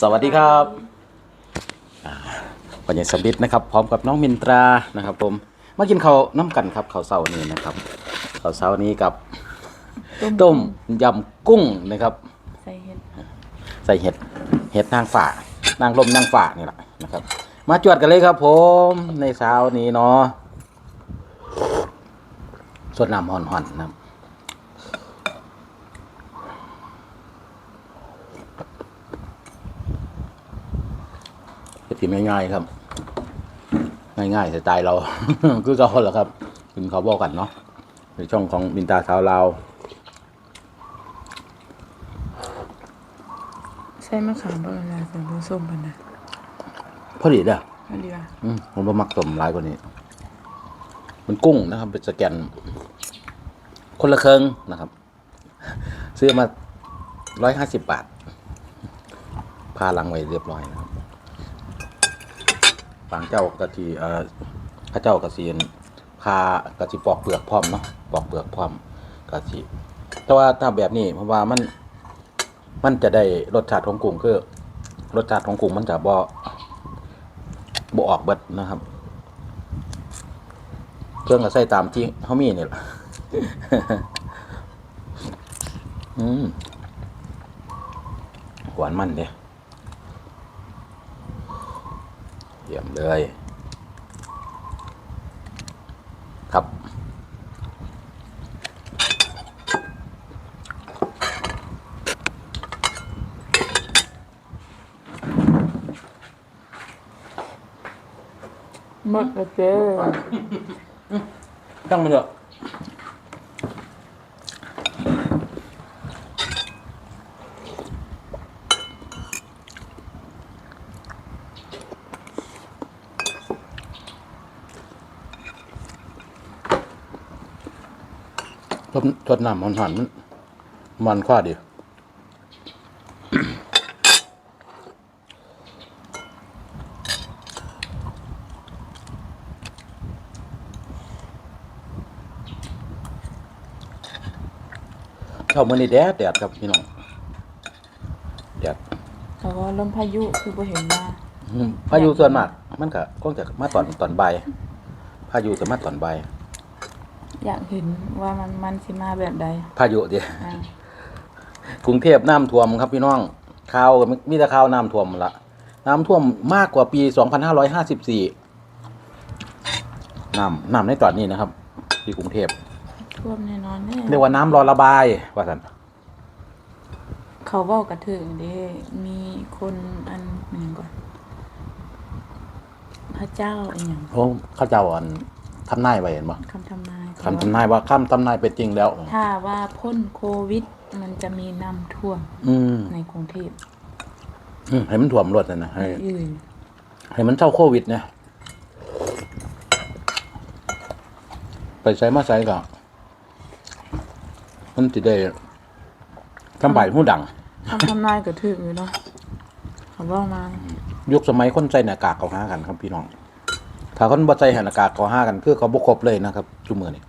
สวัสดีครับอ่าปัญญาสมฤทธิ์นะครับ พร้อมกับน้องมินตรานะครับ ผมมากินข้าวน้ำกันครับข้าวเช้านี้นะครับข้าวเช้านี้กับต้มยำกุ้งนะครับ ใส่เห็ดใส่เห็ดเห็ดนางฝ่านางลมนางฝ่านี่แหละนะครับ มาจวดกันเลยครับ ผมในเช้านี้เนาะสดน้ำห่อนๆนะครับ จะกินง่ายๆครับ ง่ายๆสไตล์เรา คือเขาแหละครับถึงเขาบอกกันเนาะในช่องของมินตาชาวลาวใส่มะขามบ่เวลาใส่ผสมกันนะพอดีเด้ออันดีว่าอืมผมบ่มักต้มหลายกว่านี้ มันกุ้งนะครับ เป็นสแกน คนละเครื่องนะครับ ซื้อมาร้อยห้าสิบบาทพาลังไว้เรียบร้อยนะครับ บางเจ้ากะทีเอ่อพระเจ้ากะสียนพากะสีปอกเปลือกพร้อมเนาะปอกเปลือกพร้อมกะสีแต่ว่าถ้าแบบนี้เพราะว่ามันมันจะได้รสชาติของกุ้งคือรสชาติของกุ้งมันจะบ่บออกเบิดนะครับ เครื่องก็ใส่ตามที่เขามีนี่แหละอืมหวานมันเด้ เยี่ยมเลย ครับหมดแล้วเจ้ตั้งมันเถอะ ดทดน้ำมันหันมันมันคว้าดีชอบมื้อนี้แดดแดดครับพี่น้องแดดแต่ว่าลมพายุคือบ่เห็นมาอืมพายุส่วนมาก มันก็คงจะมาตอนตอนบ่ายพายุจะมาตอนบ่าย อยากเห็นว่ามันมันสิมาแบบใดพายุเดียอ่ากรุงเทพน้ำท่วมครับพี่น้องข่าวก็มีแต่ข่าวน้ำท่วมละน้ำท่วมมากกว่าปี 2554น้ำน้ำในตอนนี้นะครับ ที่กรุงเทพท่วมแน่นอนแน่เรียกว่าน้ำรอระบายว่าสันเขาเว้ากระถึงเด้มีคนอันหนึ่งก่อนพระเจ้าอีหยังโอ้เข้าเจ้าอันทำนายไว้เห็นปะคำทำนาย คำทำนายว่าคำทำนายเป็นจริงแล้ว ถ้าว่าพ้นโควิด มันจะมีน้ำท่วมอืมในกรุงเทพอืมให้มันถ่วมรถนะนะให้อื่นให้มันเท่าโควิดเนี่ยไปใช้มาใช้ก็มันติได้ทำใบหูดังคำทำนายก็ถึงอยู่เนาะเขาเว่ามา ยุคสมัยคนใส่หน้ากากเขาห้ากันครับพี่น้อง ถ้าคนบ่ใส่หน้ากากเขาห้ากัน คือเขาบุครบเลยนะครับจุมือนี่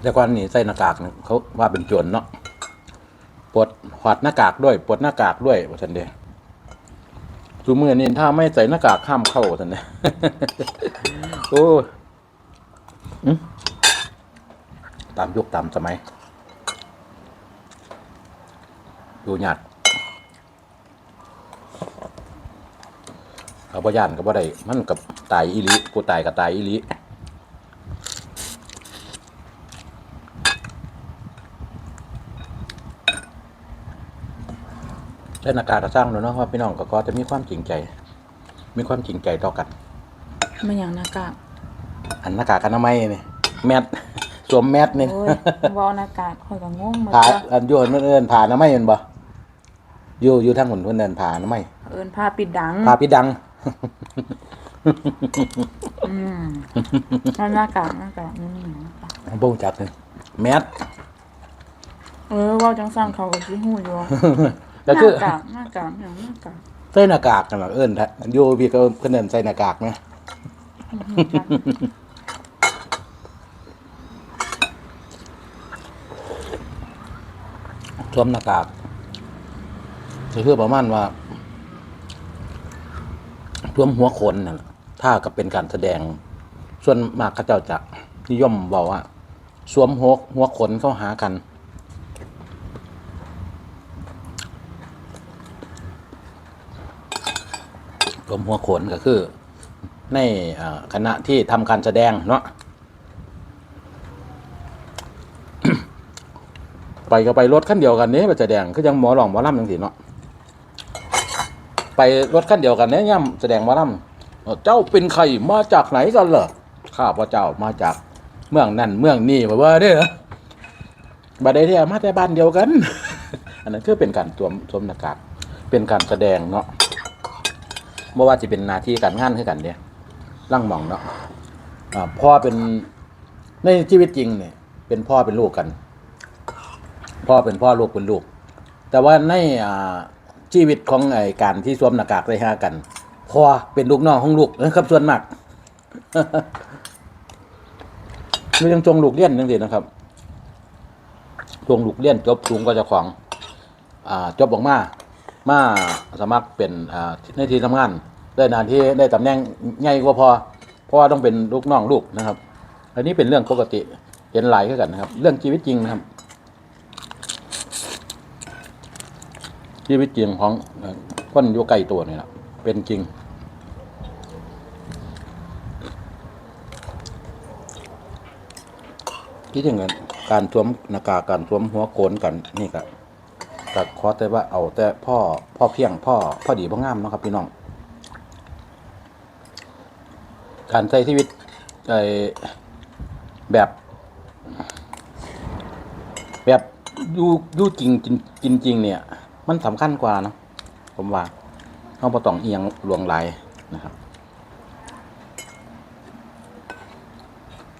แต่ก่อนนี่ใส่หน้ากากเขาว่าเป็นโจรเนาะปลดหวัดหน้ากากด้วยปลดหน้ากากด้วยว่าทันเดจุมือนี่ถ้าไม่ใส่หน้ากากห้ามเข้าว่าทันเดโอ้ตามยุคตามสมัย ดูหยาดเขาบ่ย่านก็บ่ได้มันกับตายอีหลีกูตายกับตายอีหลีแต่หน้ากากก็สร้างแล้วเนาะว่าพี่น้องก็ก็จะมีความจริงใจ มีความจริงใจต่อกันไม่อย่างหน้ากากอันหน้ากากอนามัยนี่แมทสวมแมทนี่โอ้ยเว่าหน้ากากคอยก็งงเหมือนผ่ากันอันอยู่อันเอินผ่าอนามัยแม่นบ่ อยู่อยู่ทางหุ่นเพิ่นเดินผ่านไหมเอินผ้าปิดดังผ่าปิดดัง อืมนั่นหน้ากากหน้ากากอืมบ่งจับเลยแมส เออว่าจังร้างเขาก็สิฮู้อยู่หน้ากากหน้ากากอย่างหน้ากากใส่หน้ากากกันหรอเอิ้นแท้อยูพี่ก็เพิ่นเอินใส่หน้ากากไหมอืมวมหน้ากาก ก็คือประมาณว่าสวมหัวโขนนั่นล่ะถ้าก็เป็นการแสดง ส่วนมากเขาเจ้าจะนิยมบอกว่า สวมหัวหัวขนเข้าหากัน สวมหัวขนก็คือ ในอคณะที่ทำการแสดงเนาะไปก็ไปรถขั้นเดียวกันนี้ไปแสดงคือยังหมอหลองหมอล่ำยังสิเนาะ รถขั้นเดียวกันเนี้ย่ำแสดงหมอลำเอ้าเจ้าเป็นใครมาจากไหนกันเหรอข้าพระเจ้ามาจากเมืองนั่นเมืองนี่แบบว่าเด้อบัดใดที่มาแต่บ้านเดียวกัน อันนั้นคือเป็นการสวมสวมหน้ากากเป็นการแสดงเนาะบ่ว่าจะเป็นหน้าที่การงานคือกันเนี่ยร่างมองเนาะพ่อเป็นในชีวิตจริงเนี่ย เป็นพ่อเป็นลูกกัน พ่อเป็นพ่อลูกเป็นลูก แต่ว่าในอ่า ชีวิตของไอการที่สวมหน้ากากใส่หากันพอเป็นลูกน้องของลูกนะครับส่วนมากไม่ยังจงลูกเลี้ยนจังซี่นะครับจงลูกเลี้ยนจบสูงก็จะของอ่าจบออกมา มาสมัครเป็นอ่าในที่ทำงาน ได้นานที่ได้ตำแหน่งใหญ่กว่าพอเพราะว่าต้องเป็นลูกน้องลูกนะครับ อันนี้เป็นเรื่องปกติเห็นหลายขึ้นกันนะครับ เรื่องชีวิตจริงนะครับ ชีวิตจริงของเอ่อคนอยู่ใกล้ตัวนี่แหละเป็นจริง ที่จริงการสวมหน้ากากการสวมหัวโกนกันนี่ก็ก็ขอแต่ว่าเอาแต่พ่อพ่อเพียงพ่อพ่อดีพ่องามนะครับพี่น้อง การใช้ชีวิตไอ้แบบ แบบอยู่อยู่จริงจริงจริงจริงเนี่ย มันสำคัญกว่าเนาะผมว่าเขาบ่ต้องเอียงหลวงไหลนะครับ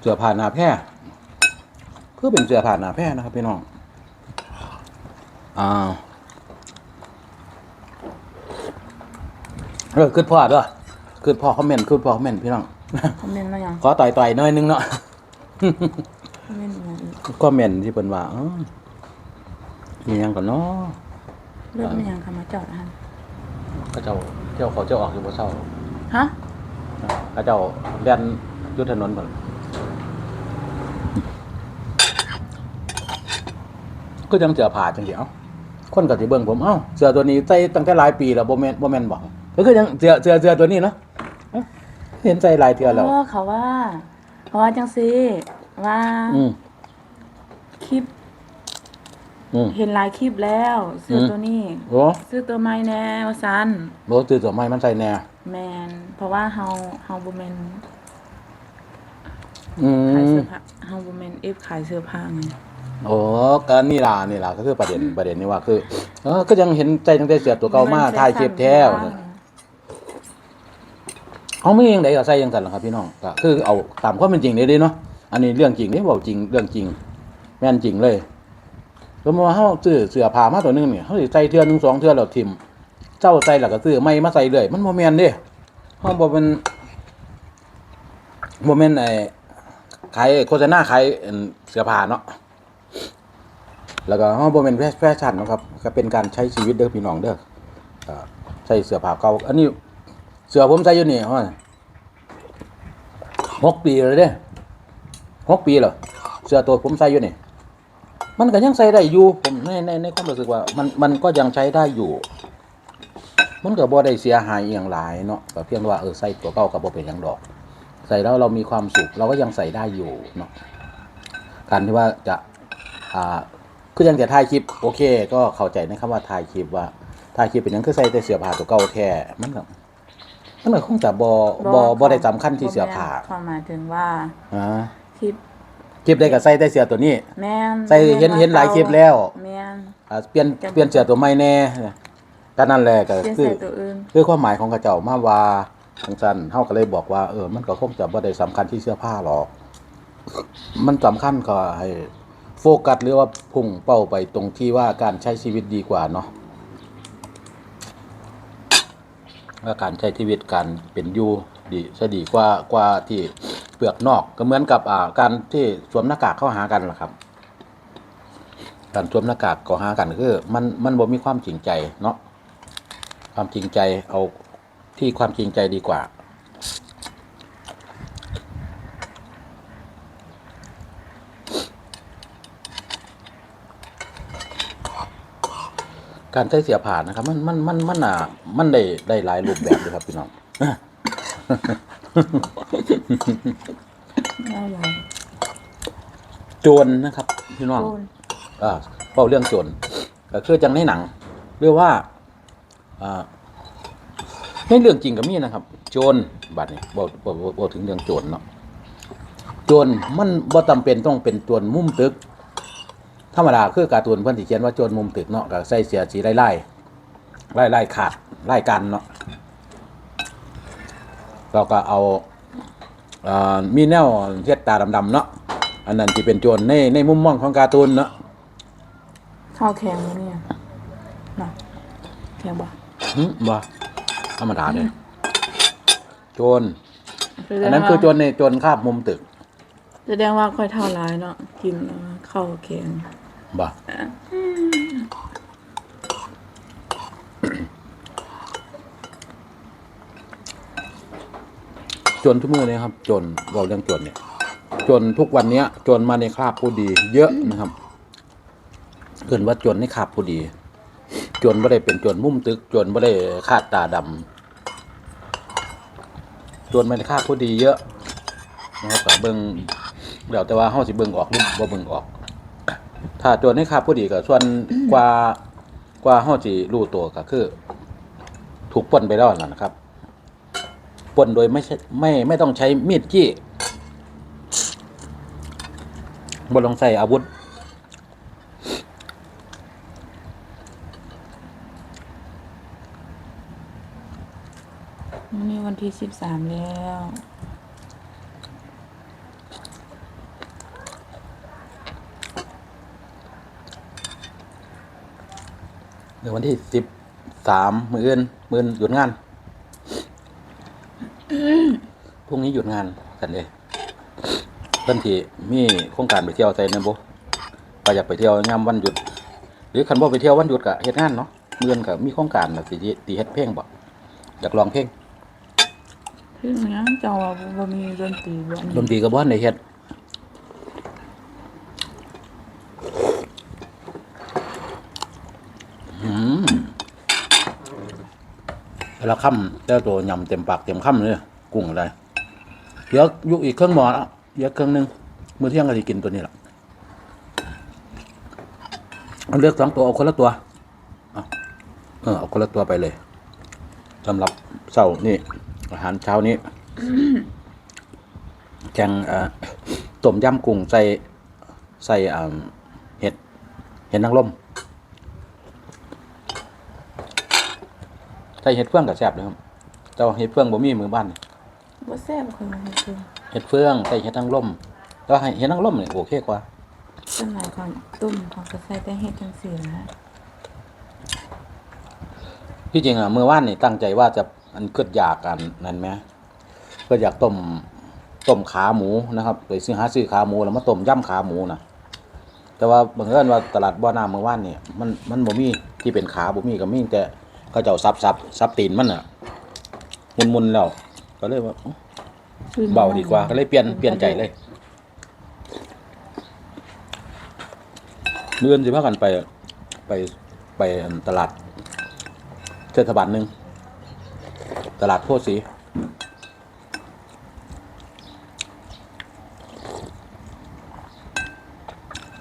เสื้อผ้าหนาแพร่คือเป็นเสื้อผ้าหนาแพร่นะครับพี่น้องอ่าเออขึ้นพ่อด้วยขึ้นพ่อคอมเมนต์ขึ้นพ่อคอมเมนต์พี่น้องคอมเมนต์มายังขอต่อยต่อยๆหน่อยนึงเนาะคอมเมนต์มาอีกคอมเมนต์ที่เพิ่นว่าเอ้อมีหยังก่อนเนาะ เลือกมายังคำมาจอดฮันก็เจ้าเจ้าเขาเจ้าออกอยู่บ่เช้าฮะก็เจ้าเลียนอยุทธถนนเพิ่นก็ยังเสื้อผ้าจังซี่เอ้าคนก็สิเบิ่งผมเอ้าเสื้อตัวนี้ใส่ตั้งแต่หลายปีแล้วบ่แม่นบ่แม่นบ่ก็คือยังเสื้อเสื้อเสื้อตัวนี้เนาะเอ้าเห็นใส่หลายเทื่อแล้วเพราะเขาว่าเพราะว่าจังซี่ว่าอืมคลิป อืม เห็นหลายคลิปแล้ว ซื้ออม ตัวนี้ โอ้ซื้อตัวใหม่แน่ว่าซันบ่ซื้อตัวใหม่มันใส่แน่แมนเพราะว่าเฮาเฮาบ่แม่นอืขายมเสื้อผ้าเฮาบ่แม่นเอฟขายเสื้อผ้าไงโอ้ก็นี่ล่ะนี่ล่ะก็คือประเด็นประเด็นนี่ว่าคือ เออก็ยังเห็นใจตั้งแต่เสือตัวเก่ามาถ่ายคลิปแท้วเนี่ยเขาไม่ยังไดก็ใส่ยังสั่นล่ะครับพี่น้องก็คือเอาตามความเป็นจริงเลยเด้เนาะอันนี้เรื่องจริงนี่เว้าจริงเรื่องจริง แม่นจริงเลย สมมติว่าเฮาซื้อเสื้อผ้ามาตัวหนึงเนี่ยเฮาสิใส่เทื่อหนึงสองเทื่อแล้วทิมเจ้าใส่แล้วก็ซื้อใหม่มาใส่เรื่อยมันบ่แม่นเด้เฮาบ่เป็นบ่แม่นไอ้ขายโฆษณาขายเสื้อผ้าเนาะแล้วก็ห้องโบเป็นแฟชั่นนะครับก็เป็นการใช้ชีวิตเด้อพี่น้องเด้อใส่เสื้อผ้าเก่าอันนี้เสื้อผมใส่อยู่นี่ฮะหกปีเลยเด้หกปีเหรอเสื้อตัวผมใส่อยู่นี่ มันก็ยังใส่ได้อยู่ผมในในในความรู้สึกว่ามันมันก็ยังใช้ได้อยู่ มันก็บ่ได้เสียหายอหย่างหลายเนาะก็เพียงว่าเออใส่ตัวเก่าก็บ่เป็นหยังดอก ใส่แล้วเรามีความสุขเราก็ยังใส่ได้อยู่เนาะการที่ว่าจะอ่าคือยังจะถ่ายคลิปโอเค ก็เข้าใจนะครับว่าถ่ายคลิปว่าถ่ายคลิปเป็นหยังคือใส่แต่เสื้อผ้าตัวเก่าแท้มันก็มันก็คงจะบ่บ่บ่ได้สำคัญที่เสื้อผ้าบ่แม่นความหมายถึงว่าอ่าคลิป คลิปได้ก็ใส่แต่เสื้อตัวนี้ แม่นใส่เห็นเห็นหลายคลิปแล้วแม่น อ่าเปลี่ยนเปลี่ยนเสื้อตัวใหม่แน่ก็นั่นแหละก็เปลี่ยนคือ ใส่ตัวอื่น คือความหมายของกระเจ้ามาว่าทางซันเฮาก็เลยบอกว่าเออมันก็คงจะบ่ได้สำคัญที่เสื้อผ้าหรอก มันสำคัญก็ให้โฟกัสหรือว่าพุ่งเป้าไปตรงที่ว่าการใช้ชีวิตดีกว่าเนาะว่าการใช้ชีวิตการเป็นอยู่ดีจะดีกว่ากว่าที่ เปลือกนอกก็เหมือนกับการที่สวมหน้ากากเข้าหากันล่ะครับ การสวมหน้ากากก็หากันคือมันมันบ่มีความจริงใจเนาะความจริงใจเอาที่ความจริงใจดีกว่าการใช้เสียผ่านนะครับ มันมันมันมันอะมันได้ได้หลายรูปแบบเลยครับพี่น้อง เอาหลายโจรนะครับพี่น้องโจรอ่าเป้าเรื่องโจรก็คือจังในหนังเรียกว่าอ่าในเรื่องจริงก็มีนะครับ โจรบัดนี้บอกบอกบอกถึงเรื่องโจรเนาะโจรมันบ่จำเป็นต้องเป็นโจรมุมตึก ธรรมดาคือการ์ตูนเพิ่นสิเขียนว่าโจรมุมตึกเนาะก็ใส่เสียสีไล่ไล่ไล่ไล่ขาดไล่กันเนาะ เราก็เอาอ่ามีแนวเฮ็ดตาดำๆเนาะอันนั้นที่เป็นโจรในในมุมมองของการ์ตูนเนาะข้าวแข็งมั้ยเนี่ยน่ะแข็งบ่หึบ่ธรรมดาเลยโจรแสดอันงนั้นว่าคือโจรในโจรคาบมุมตึกแสดงว่าค่อยเท่าร้ายเนาะกินแล้วข้าวแข็งบ่ จรทุกมือเลยครับจรเราเรื่องจรเนี่ยจรทุกวันเนี้ยจรมาในคราบผู้ดี เยอะนะครับเกินว่าจรในคราบผู้ดีจรไม่ได้เป็นจรมุมตึกจรไม่ได้คาดตาดำโจรมาในคราบผู้ดีเยอะนะครับเบิ่งเดี๋ยวแต่ว่าเฮาสิเบิ่งออกหรือบ่เบิ่งออก ถ้าจรในคราบผู้ดีก็ส่วนกว่ากว่าเฮาสิรู้ตัวก็คือ ถูกปล้นไปแล้วนะครับ ปล้นโดยไม่ใช่ไม่ไม่ต้องใช้มีดจี้บนลองใส่อาวุธวันนี้วันที่สิบสามแล้วในวันที่สิบสามมืออื่นมืออื่นหยุดงาน พรุ่งนี้หยุดงานกันเลยเพิ่นที่มีโครงการไปเที่ยวใส่เนยบุก็อยากไปเที่ยวยามวันหยุด หรือคันบ่ไปเที่ยววันหยุดก็เฮ็ดงานเนาะมืออื่นก็มีโครงการน่ะสิตีเฮ็ดเพลงบ่อยากลองเพลงเพิ่งนะเจ้าว่าบ่มีดนตรีบ่ดนตรีก็บ่ทันได้เฮ็ดอืมแต่ละคำแต่ละตัวยำเต็มปากเต็มคำเลยกุ้งอะไร เดี๋ยวอยู่อีกเครื่องหมอแล้วเดี๋ยวเครื่องหนึงมื้อเที่ยงก็สิกินตัวนี้ล่ะเอาเลือกสองตัวเอาคนละตัวเอาเอเอาคนละตัวไปเลยสำหรับเช้านี่อาหารเช้านี้แกงเอ่อต้มยำกุ้งใส่ใส่เห็ดเห็ดนางรมใส่เห็ดเฟืองกับแซ่บเลยครับแต่ว่าเห็ดเฟืองบ่มีมือบ้าน บ่แซ่บคนเฮ็ดคือเห็ดเฟืองใส่เห็ดนางรมแต่ว่าเห็ดนางรมเนี่ยโอเคกว่าเป็นหลายความตุ่มเขาก็ใส่แต่เฮ็ดจังซี่นะที่จริงอะเมื่อวานนี่ตั้งใจว่าจะอันเกิดอยากกันนั่นไหมเกิดอยากต้มต้มขาหมูนะครับไปซื้อหาซื้อขาหมูแล้วมาต้มยำขาหมูนะแต่ว่าบังเอิญว่าตลาดบ่อน้ำเมื่อวานนี่มันมันบ่มีที่เป็นขาบ่มีก็มีแต่เขาเจ้าซับซับซับตีนมันอะมุนมุนๆแล้ว ก็เลยว่าอุ๊ยเบาดีกว่าก็เลยเปลี่ยนเปลี่ยนใจเลยเมื่อนสิพากันไป ไปไปตลาดเทศบาลหนึ่งตลาดโพธิ์ศรี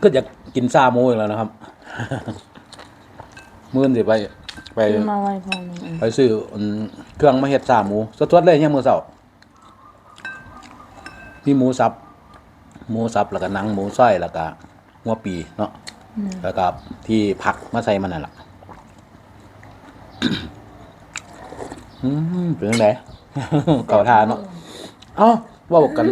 ก็อยากกินซาหมูอีกแล้วนะครับ มื่อนสิไป ไปซื้อมาไว้พอนึงเองไปซื้ออันเครื่องมาเฮ็ดซาหมูสดๆเลยเนี่ยามมือเสาร์มีหมูสับ หมูสับแล้วก็หนังหมูส้อยแล้วก็หัวปีเนาะอืมแล้วก็ที่ผักมาใส่มันนั่นแหละอืมเป็นยังไงเก่าทานเนาะเอ้าเว่ากัน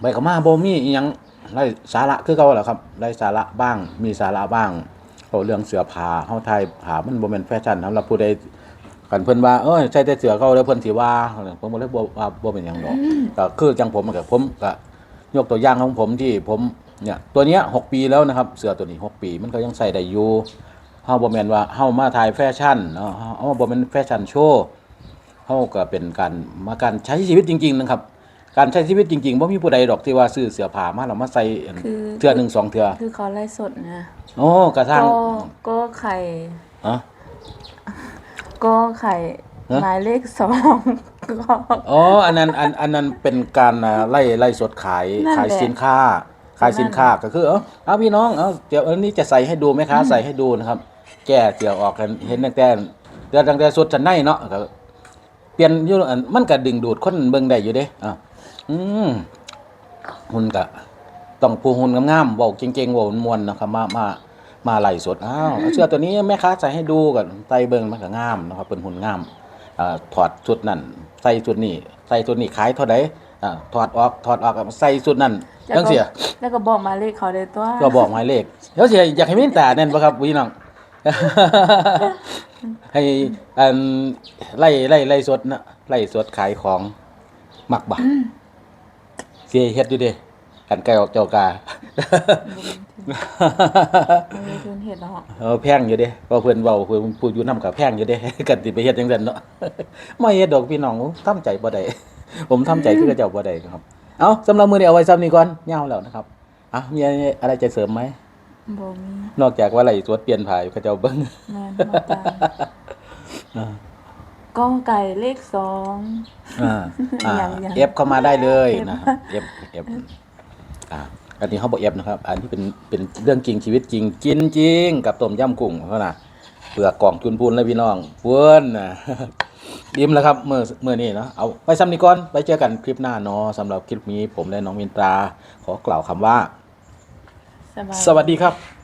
ไปกับมาบ่มีอิหยังไรสาระคือเก่าแหละครับ ได้สาระบ้าง มีสาระบ้าง เอาเรื่องเสื้อผ้าเฮาไทยผ้ามันบ่แม่นแฟชั่นสำหรับผู้ใดกันเพิ่นว่าเอ้ยใส่แต่เสื้อเก่าแล้วเพิ่นสิว่าผมบ่เลยบ่ว่าบ่เป็นหยังดอกก็คือจังผมก็ผมก็ยกตัวอย่างของผมที่ผมเนี่ยตัวเนี้ยหกปีแล้วนะครับเสื้อตัวนี้หกปี มันก็ยังใส่ได้อยู่เฮาบ่แม่นว่าเฮามาถ่ายแฟชั่นเนาะเฮาเฮาบ่แม่นแฟชั่นโชว์เฮาก็เป็นการมาการใช้ชีวิตจริง ๆ นะครับ การใช้ชีวิตจริงๆบ่มีผู้ใดดอกที่ว่าซื้อเสื้อผ้ามาแล้วมาใส่คือ เทื่อหนึ่งสองเทื่อคือเขาไล่สดนะโอ้กระทั่งก็ก็ไข่อ๋อ ก็ไข่ฮะ หมายเลขสองก็ อ๋ออันนั้นอันอันนั้นเป็นการอ่าไล่ไล่สดขายนั่นแหละขายสินค้า ขายสินค้าก็คือเออเอาพี่น้องเอาเดี๋ยวอันนี้จะใส่ให้ดูไหมคะใส่ให้ดูนะครับ แก้เกี่ยวออกกันเห็นตั้งแต่เดือนตั้งแต่สดชั้นในเนาะก็เปลี่ยนอยู่อันมันก็ดึงดูดคนเบิ่งได้อยู่เด้อะ อืมหุ่นก็ต้องผู้หุ่นงามๆเว้าเก่งๆเว้ามวนๆนะครับ มามามาไล่สดอ้าวเอาเสื้อตัวนี้แม่ค้าใส่ให้ดูกันใส่เบิ่งมันก็งามนะครับ เป็นหุ่นงามอ่าถอดชุดนั่นใส่ชุดนี้ใส่ชุดนี้ขายเท่าใดอ่าถอดออกถอดออกใส่ชุดนั่นแล้วจังก็เสีย แล้วก็บอกหมายเลขเขาเลยตัวก็บอกหมายเลขเดี๋ยวเสียอยากให้มีตาแน่นบ่ครับพี่น้องให้อันไล่ไล่ไล่สดนะไล่สดขายของมักบ่ เสียเฮ็ดอยู่เด้กันไก่ออกเจ้ากาไม่มีทุนเห็ดหรอกเออแพงอยู่เด้เพราะเพิ่นเว้าเพิ่นพูดอยู่นำกับแพงอยู่เด้กันสิไปเฮ็ดจังซั่นเนาะไม่เฮ็ดดอกพี่น้องทำใจบ่ได้ผมทำใจคือเจ้าบ่ได้ครับ เอาสำหรับมื้อนี้เอาไว้ซ้ำนี้ก่อนยาวแล้วนะครับอะมีอะไรจะเสริมไหมบ่มีนอกจากว่าไหลสวดเปลี่ยนผ่าอยู่เขาเจ้าเบิ่งแม่นบ่ตาย ก็ไก่เลขสอง อ่าอ่ายังยังเอฟเข้ามาได้เลยเอฟนะครับเอฟเอฟอ่าอันนี้เขาบอกเอฟนะครับ อันที่เป็นเป็นเรื่องจริงชีวิตจริงกินจริง กับต้มยำกุ้งเขานะเปลือกกล่องจุนพูนเลยพี่น้องเพื่อนนะดิมแล้วครับเมื่อเมื่อนี้เนาะเอาไปซ้ำนี้ก่อนไปเจอกันคลิปหน้าเนาะสำหรับคลิปนี้ผมและน้องมินตรา ขอกล่าวคำว่าสบายสวัสดีครับ